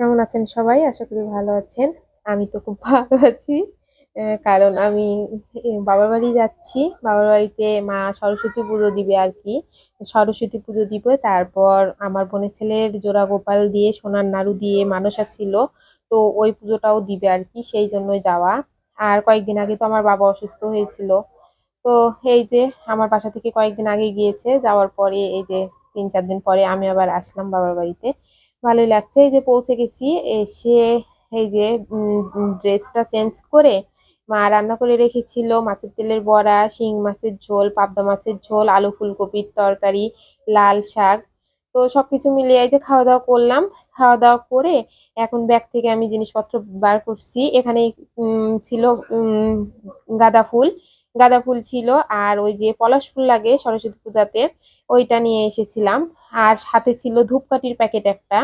কেমন আছেন সবাই? আশা করি ভালো আছেন। আমি তো খুব ভালো আছি। কারণ আমি বাবার বাড়ি যাচ্ছি। বাবার বাড়িতে মা সরস্বতী পুজো দিবে আর কি সরস্বতী পুজো দিবে তারপর আমার বোনের ছেলের জোড়া গোপাল দিয়ে, সোনার নাড়ু দিয়ে মানসা ছিল। তো ওই পুজোটাও দিবে আর কি, সেই জন্যই যাওয়া। আর কয়েকদিন আগে তো আমার বাবা অসুস্থ হয়েছিল। তো এই যে আমার বাসা থেকে কয়েকদিন আগে গিয়েছে। যাওয়ার পরে এই যে ৩-৪ দিন পরে আমি আবার আসলাম বাবার বাড়িতে। ভালোই লাগছে। এই যে পৌঁছে গেছি। এসে এই যে ড্রেসটা চেঞ্জ করে মা রান্না করে রেখেছিল মাছের তেলের বড়া, শিং মাছের ঝোল, পাবদা মাছের ঝোল, আলু ফুলকপির তরকারি, লাল শাক। তো সব কিছু মিলিয়ে যে খাওয়া-দাওয়া করলাম। খাওয়া-দাওয়া করে এখন ব্যাগ থেকে আমি জিনিসপত্র বার করছি। এখানে ছিল গাঁদা ফুল। গাঁদা ফুল ছিল আর ওই যে পলাশ ফুল লাগে সরস্বতী পূজাতে ওইটা নিয়ে এসেছিলাম। আর সাথে ছিল ধূপকাঠির প্যাকেট একটা।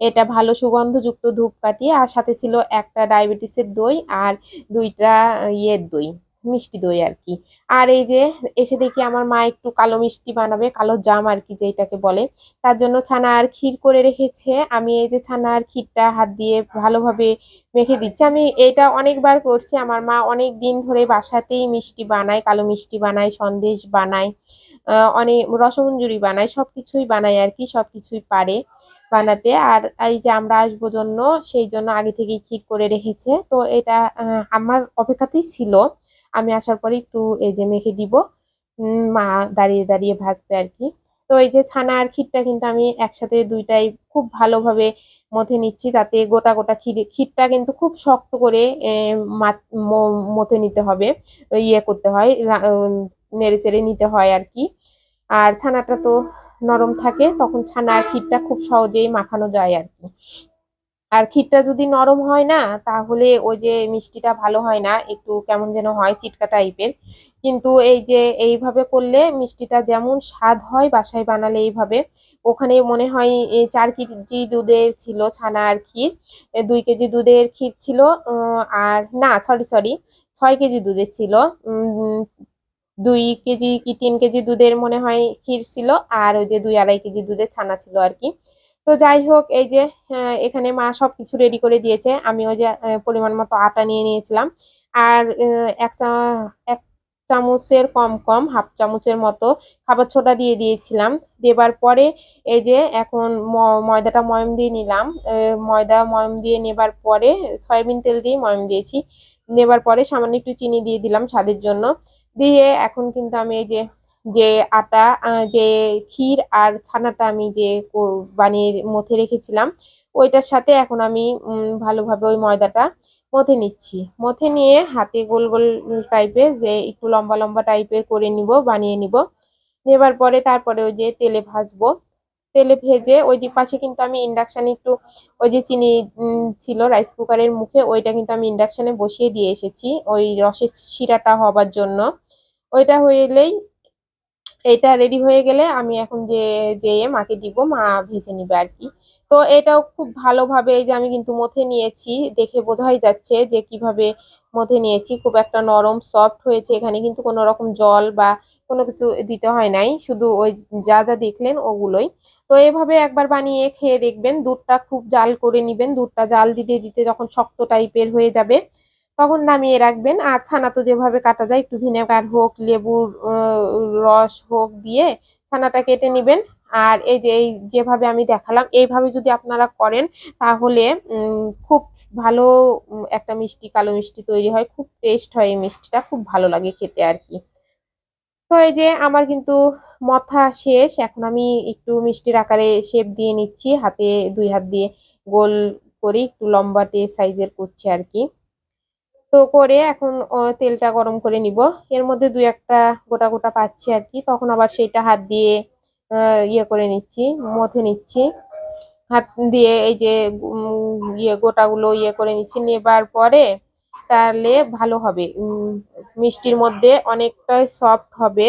এটা ভালো সুগন্ধযুক্ত ধূপকাঠি। আর সাথে ছিল একটা ডায়াবেটিসের দই আর দুইটা ইয়ের দই, মিষ্টি দই আর কি আর এই যে এসে দেখি আমার মা একটু কালো মিষ্টি বানাবে, কালো জাম আরকি যেইটাকে বলে। তার জন্য ছানা আর ক্ষীর করে রেখেছে। আমি এই যে ছানার ক্ষীরটা হাত দিয়ে ভালোভাবে মেখে দিচ্ছি। আমি এটা অনেকবার করছি। আমার মা অনেক দিন ধরে বাসাতেই মিষ্টি বানায়, কালো মিষ্টি বানায়, সন্দেশ বানায়, আ অনে রসমঞ্জুরি বানায়। সবকিছুই বানায় আরকি, সবকিছুই পারে বানাতে। আর এই যে আমরা আসব জন্য সেই জন্য আগে থেকেই ক্ষীর করে রেখেছে। তো এটা আমার অপেক্ষাতেই ছিল। আমি আসার পরে একটু এই যে মেখে দিব। মা দাঁড়িয়ে, দাঁড়িয়ে ভাজবে আর কি তো এই যে ছানা আর ক্ষীরটা কিন্তু আমি একসাথে দুইটাই খুব ভালোভাবে মথে নিচ্ছি যাতে গোটা, গোটা ক্ষীরে ক্ষীরটা কিন্তু খুব শক্ত করে মথে নিতে হবে। ইয়ে করতে হয় নেড়ে চেড়ে নিতে হয় আর কি আর ছানাটা তো নরম থাকে তখন ছানা আর ক্ষীরটা খুব সহজেই মাখানো যায় আরকি। আর ক্ষীরটা যদি নরম হয় না তাহলে ওই যে মিষ্টিটা ভালো হয় না। একটু কেমন যেন হয় চিটকা টাইপের। কিন্তু এই যে এইভাবে করলে মিষ্টিটা যেমন স্বাদ হয় বাসায় বানালে এইভাবে, ওখানে মনে হয় ৪ কেজি দুধের ছিল ছানা আর ক্ষীর। দুই কেজি দুধের ক্ষীর ছিল আর না সরি, সরি ছয় কেজি দুধের ছিল। দুই কেজি কি তিন কেজি দুধের মনে হয় ক্ষীর ছিল আর ওই যে ২-২.৫ কেজি দুধের ছানা ছিল আরকি। তো যাই হোক এই যে এখানে মা সব কিছু রেডি করে দিয়েছে। আমি ওই যে পরিমাণ মতো আটা নিয়ে নিয়েছিলাম। আর এক ১ চা ১ চামচের কম, কম ১/২ চামচের মতো খাবার ছোটা দিয়ে দিয়েছিলাম। দেবার পরে এই যে এখন ময়দাটা ময়ম দিয়ে নিলাম। ময়দা ময়ম দিয়ে নেবার পরে সয়াবিন তেল দিয়ে ময়ম দিয়েছি। নেবার পরে সামান্য একটু চিনি দিয়ে দিলাম স্বাদের জন্য। দিয়ে এখন কিন্তু আমি এই যে, যে আটা যে ক্ষীর আর ছানাটা আমি যে বানিয়ে মথে রেখেছিলাম, ওইটার সাথে এখন আমি ভালোভাবে ওই ময়দাটা মথে নিচ্ছি। মথে নিয়ে হাতে গোল, গোল টাইপের যে একটু লম্বা, লম্বা টাইপের করে নিবো, বানিয়ে নিবো। নেবার পরে তারপরে ওই যে তেলে ভাজবো। তেলে ভেজে ওই পাশে কিন্তু আমি ইন্ডাকশানে একটু ওই যে চিনি ছিল রাইস কুকারের মুখে ওইটা কিন্তু আমি ইন্ডাকশানে বসিয়ে দিয়ে এসেছি ওই রসের শিরাটা হবার জন্য। ওইটা হইলেই এটা রেডি হয়ে গেলে আমি এখন যে যেয়ে মাকে দিব, মা ভেজে নিবে আর কি তো এটাও খুব ভালোভাবে এই যে আমি কিন্তু মথে নিয়েছি। দেখে বোঝাই যাচ্ছে যে কীভাবে মথে নিয়েছি। খুব একটা নরম সফট হয়েছে। এখানে কিন্তু কোনো রকম জল বা কোনো কিছু দিতে হয় নাই। শুধু ওই যা, যা দেখলেন ওগুলোই। তো এভাবে একবার বানিয়ে খেয়ে দেখবেন। দুধটা খুব জাল করে নিবেন। দুধটা জাল দিতে, দিতে যখন শক্ত টাইপের হয়ে যাবে তখন নামিয়ে রাখবেন। আর ছানা তো যেভাবে কাটা যায় একটু ভিনেগার হোক, লেবুর রস হোক দিয়ে ছানাটা কেটে নেবেন আর এই যে এই যেভাবে আমি দেখালাম এইভাবে যদি আপনারা করেন তাহলে খুব ভালো একটা মিষ্টি কালো মিষ্টি তৈরি হয়। খুব টেস্ট হয় এই মিষ্টিটা। খুব ভালো লাগে খেতে আর কি তো এই যে আমার কিন্তু মথা শেষ। এখন আমি একটু মিষ্টির আকারে শেপ দিয়ে নিচ্ছি। হাতে দুই হাত দিয়ে গোল করে একটু লম্বাটে সাইজের করছি আরকি। তো করে এখন তেলটা গরম করে নিবো। এর মধ্যে ২-১ গোটা, গোটা পাচ্ছি আর কি তখন আবার সেইটা হাত দিয়ে ইয়ে করে নিচ্ছি, মথে নিচ্ছি। হাত দিয়ে এই যে ইয়ে গোটাগুলো ইয়ে করে নিচ্ছি। নেবার পরে তাহলে ভালো হবে। মিষ্টির মধ্যে অনেকটাই সফট হবে।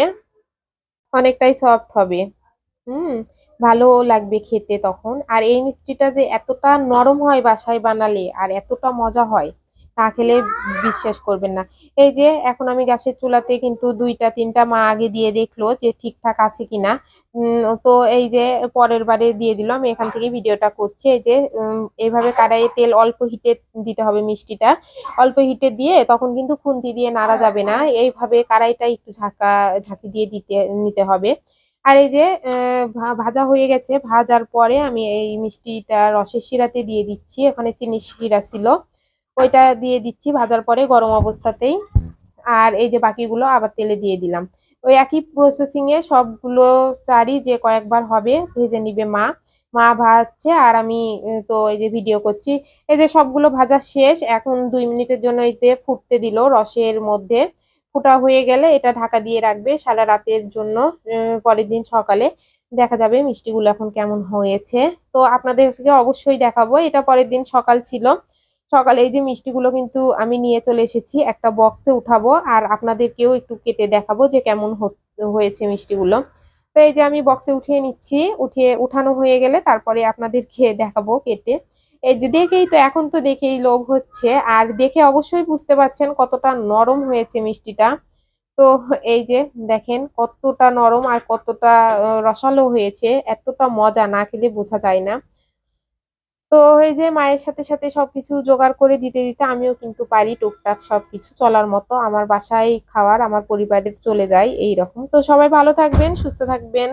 অনেকটাই সফট হবে। হুম? ভালোও লাগবে খেতে তখন। আর এই মিষ্টিটা যে এতটা নরম হয় বাসায় বানালে আর এতটা মজা হয় না খেলে বিশ্বাস করবেন না। এই যে এখন আমি গ্যাসের চুলাতে কিন্তু দুইটা, তিনটা মা আগে দিয়ে দেখল যে ঠিকঠাক আছে কিনা। তো এই যে পরের বারে দিয়ে দিলাম এখান থেকে ভিডিওটা করছি। এই যে এইভাবে কড়াইয়ে তেল অল্প হিটে দিতে হবে মিষ্টিটা। অল্প হিটে দিয়ে তখন কিন্তু খুন্তি দিয়ে নাড়া যাবে না। এইভাবে কড়াইটা একটু ঝাঁকা, ঝাঁকি দিয়ে দিতে, নিতে হবে। আর এই যে ভাজা হয়ে গেছে। ভাজার পরে আমি এই মিষ্টিটা রসের শিরাতে দিয়ে দিচ্ছি। এখানে চিনির শিরা ছিল। ওইটা দিয়ে দিচ্ছি ভাজার পরে গরম অবস্থাতেই। আর এই যে বাকিগুলো আবার তেলে দিয়ে দিলাম। ওই একই প্রসেসিংয়ে সবগুলো চারই যে কয়েকবার হবে, ভেজে নিবে মা। মা ভাজছে আর আমি তো এই যে ভিডিও করছি। এই যে সবগুলো ভাজা শেষ, এখন দুই মিনিটের জন্য এতে ফুটতে দিল রসের মধ্যে। ফুটা হয়ে গেলে এটা ঢাকা দিয়ে রাখবে সারা রাতের জন্য পরের দিন সকালে। দেখা যাবে মিষ্টিগুলো এখন কেমন হয়েছে। তো আপনাদেরকে অবশ্যই দেখাবো, এটা পরের দিন সকাল ছিল। সকালে এই যে মিষ্টিগুলো কিন্তু আমি নিয়ে চলে এসেছি, একটা বক্সে উঠাবো আর আপনাদেরকেও একটু কেটে দেখাবো যে কেমন হয়েছে মিষ্টিগুলো। তো এই যে আমি বক্সে উঠিয়ে নিচ্ছি, উঠিয়ে উঠানো হয়ে গেলে তারপরে আপনাদের খেয়ে দেখাবো কেটে। এই যে দেখেই তো, এখন তো দেখেই লোভ হচ্ছে আর দেখে অবশ্যই বুঝতে পারছেন কতটা নরম হয়েছে মিষ্টিটা। তো এই যে দেখেন কতটা নরম আর কতটা রসালো হয়েছে, এতটা মজা না খেলে বোঝা যায় না। তো এই যে মায়ের সাথে সাথে সবকিছু জোগাড় করে দিতে দিতে আমিও কিন্তু পারি টুকটাক সবকিছু চলার মতো। আমার বাসায় খাওয়ার, আমার পরিবারের চলে যায় এই রকম তো সবাই ভালো থাকবেন, সুস্থ থাকবেন।